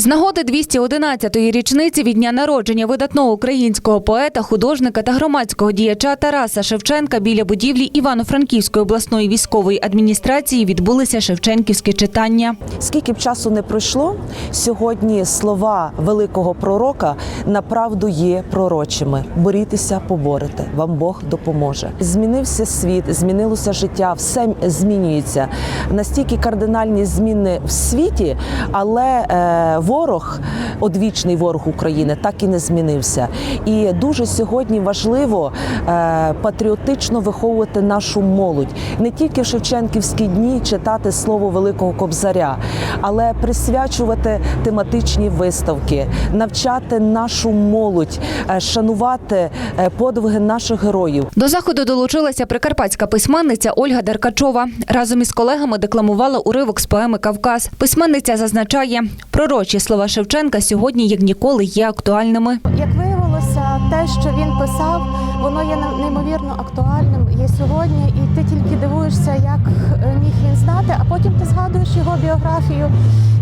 З нагоди 211-ї річниці від дня народження видатного українського поета, художника та громадського діяча Тараса Шевченка біля будівлі Івано-Франківської обласної військової адміністрації відбулися шевченківські читання. Скільки б часу не пройшло, сьогодні слова великого пророка направду є пророчими. Борітеся, поборете, вам Бог допоможе. Змінився світ, змінилося життя, все змінюється. Настільки кардинальні зміни в світі, але е, ворог, одвічний ворог України, так і не змінився. І дуже сьогодні важливо е, патріотично виховувати нашу молодь, не тільки в Шевченківські дні читати слово Великого Кобзаря, але присвячувати тематичні виставки, навчати нашу молодь, е, шанувати е, подвиги наших героїв. До заходу долучилася прикарпатська письменниця Ольга Деркачова. Разом із колегами декламувала уривок з поеми Кавказ. Письменниця зазначає, пророчі слова Шевченка сьогодні як ніколи є актуальними. Як виявилося, те, що він писав, воно є неймовірно актуальним є сьогодні, і ти тільки дивуєшся, як е, міг він знати, а потім ти згадуєш його біографію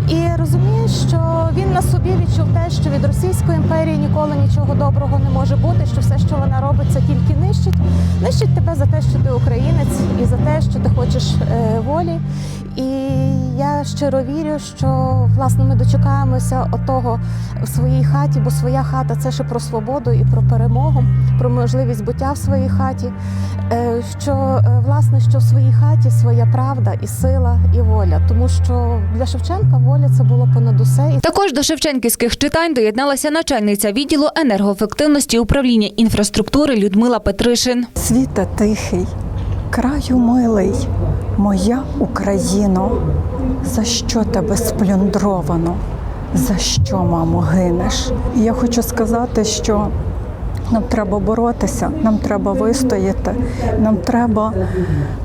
і розумієш, що він на собі відчув те, що від Російської імперії ніколи нічого доброго не може бути, що все, що вона робить, це тільки нищить. Нищить тебе за те, що ти українець, і за те, що ти хочеш е, волі. І щиро вірю, що власне ми дочекаємося отого в своїй хаті, бо своя хата це ще про свободу і про перемогу, про можливість буття в своїй хаті. Е, Що е, власне що в своїй хаті своя правда і сила, і воля, тому що для Шевченка воля це було понад усе. Також до шевченківських читань доєдналася начальниця відділу енергоефективності управління інфраструктури Людмила Петришин. Світа тихий, краю милий, моя Україно, за що тебе сплюндровано? За що, мамо, гинеш? І я хочу сказати, що нам треба боротися, нам треба вистояти, нам треба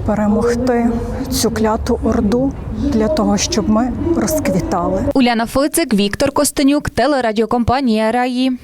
перемогти цю кляту орду для того, щоб ми розквітали. Уляна Фицик, Віктор Костенюк, телерадіокомпанія Раї.